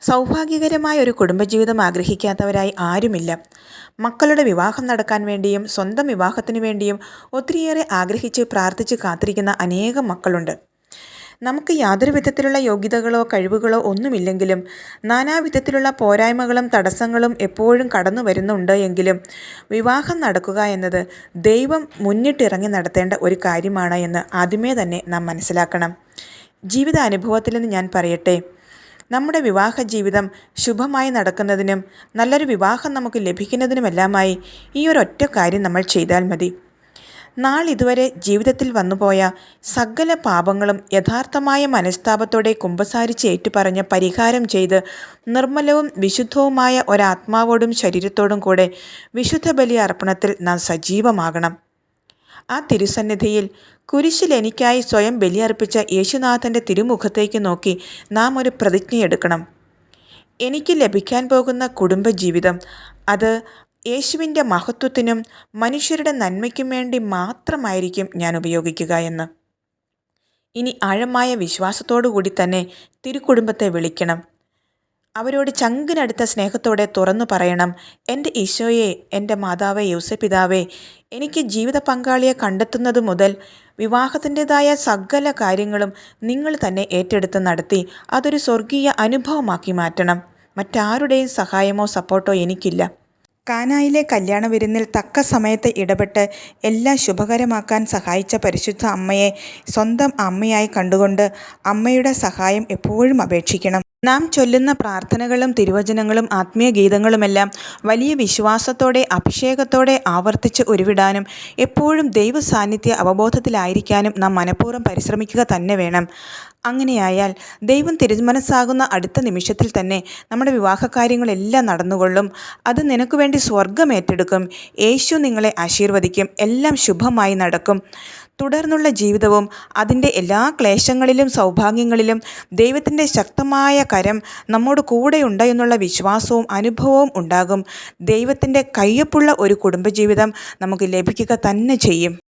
സൗഭാഗ്യകരമായ ഒരു കുടുംബജീവിതം ആഗ്രഹിക്കാത്തവരായി ആരുമില്ല. മക്കളുടെ വിവാഹം നടക്കാൻ വേണ്ടിയും സ്വന്തം വിവാഹത്തിനു വേണ്ടിയും ഒത്തിരിയേറെ ആഗ്രഹിച്ച് പ്രാർത്ഥിച്ച് കാത്തിരിക്കുന്ന അനേകം മക്കളുണ്ട്. നമുക്ക് യാതൊരു വിധത്തിലുള്ള യോഗ്യതകളോ കഴിവുകളോ ഒന്നുമില്ലെങ്കിലും നാനാവിധത്തിലുള്ള പോരായ്മകളും തടസ്സങ്ങളും എപ്പോഴും കടന്നു വരുന്നുണ്ട് എങ്കിലും വിവാഹം നടക്കുക എന്നത് ദൈവം മുന്നിട്ടിറങ്ങി നടത്തേണ്ട ഒരു കാര്യമാണ് എന്ന് ആദ്യമേ തന്നെ നാം മനസ്സിലാക്കണം. ജീവിത അനുഭവത്തിൽ നിന്ന് ഞാൻ പറയട്ടെ നമ്മുടെ വിവാഹ ജീവിതം ശുഭമായി നടക്കുന്നതിനും നല്ലൊരു വിവാഹം നമുക്ക് ലഭിക്കുന്നതിനുമെല്ലാമായി ഈ ഒരു ഒറ്റ കാര്യം നമ്മൾ ചെയ്താൽ മതി. നാളിതുവരെ ജീവിതത്തിൽ വന്നുപോയ സകല പാപങ്ങളും യഥാർത്ഥമായ മനസ്താപത്തോടെ കുമ്പസാരിച്ച് ഏറ്റുപറഞ്ഞ് പരിഹാരം ചെയ്ത് നിർമ്മലവും വിശുദ്ധവുമായ ഒരാത്മാവോടും ശരീരത്തോടും കൂടെ വിശുദ്ധ ബലി അർപ്പണത്തിൽ നാം സജീവമാകണം. ആ തിരുസന്നിധിയിൽ കുരിശിൽ എനിക്കായി സ്വയം ബലിയർപ്പിച്ച യേശുനാഥന്റെ തിരുമുഖത്തേക്ക് നോക്കി നാം ഒരു പ്രതിജ്ഞയെടുക്കണം. എനിക്ക് ലഭിക്കാൻ പോകുന്ന കുടുംബജീവിതം അത് യേശുവിന്റെ മഹത്വത്തിനും മനുഷ്യരുടെ നന്മയ്ക്കും വേണ്ടി മാത്രമായിരിക്കും ഞാൻ ഉപയോഗിക്കുക എന്ന്. ഇനി ആഴമായ വിശ്വാസത്തോടു കൂടി തന്നെ തിരുക്കുടുംബത്തെ വിളിക്കണം. അവരോട് ചങ്കിനടുത്ത സ്നേഹത്തോടെ തുറന്നു പറയണം. എന്റെ ഈശോയെ എന്റെ മാതാവേ യൂസപിതാവേ എനിക്ക് ജീവിത പങ്കാളിയെ കണ്ടെത്തുന്നത് മുതൽ വിവാഹത്തിന്റെതായ സകല കാര്യങ്ങളും നിങ്ങൾ തന്നെ ഏറ്റെടുത്ത് നടത്തി അതൊരു സ്വർഗീയ അനുഭവമാക്കി മാറ്റണം. മറ്റാരുടെയും സഹായമോ സപ്പോർട്ടോ എനിക്കില്ല. കാനായിലെ കല്യാണ വിരുന്നിൽ തക്ക സമയത്ത് ഇടപെട്ട് എല്ലാം ശുഭകരമാക്കാൻ സഹായിച്ച പരിശുദ്ധ അമ്മയെ സ്വന്തം അമ്മയായി കണ്ടുകൊണ്ട് അമ്മയുടെ സഹായം എപ്പോഴും അപേക്ഷിക്കണം. നാം ചൊല്ലുന്ന പ്രാർത്ഥനകളും തിരുവചനങ്ങളും ആത്മീയ ഗീതങ്ങളുമെല്ലാം വലിയ വിശ്വാസത്തോടെ അഭിഷേകത്തോടെ ആവർത്തിച്ച് ഉരുവിടാനും എപ്പോഴും ദൈവ സാന്നിധ്യ അവബോധത്തിലായിരിക്കാനും നാം മനഃപൂർവം പരിശ്രമിക്കുക തന്നെ വേണം. അങ്ങനെയായാൽ ദൈവം തിരുമനസ്സാകുന്ന അടുത്ത നിമിഷത്തിൽ തന്നെ നമ്മുടെ വിവാഹകാര്യങ്ങളെല്ലാം നടന്നുകൊള്ളും. അത് നിനക്ക് വേണ്ടി സ്വർഗം ഏറ്റെടുക്കും. യേശു നിങ്ങളെ ആശീർവദിക്കും. എല്ലാം ശുഭമായി നടക്കും. തുടർന്നുള്ള ജീവിതവും അതിന്റെ എല്ലാ ക്ലേശങ്ങളിലും സൗഭാഗ്യങ്ങളിലും ദൈവത്തിന്റെ ശക്തമായ കരം നമ്മോട് കൂടെയുണ്ട് എന്നുള്ള വിശ്വാസവും അനുഭവവും ഉണ്ടാകും. ദൈവത്തിന്റെ കയ്യൊപ്പുള്ള ഒരു കുടുംബജീവിതം നമുക്ക് ലഭിക്കുക തന്നെ ചെയ്യും.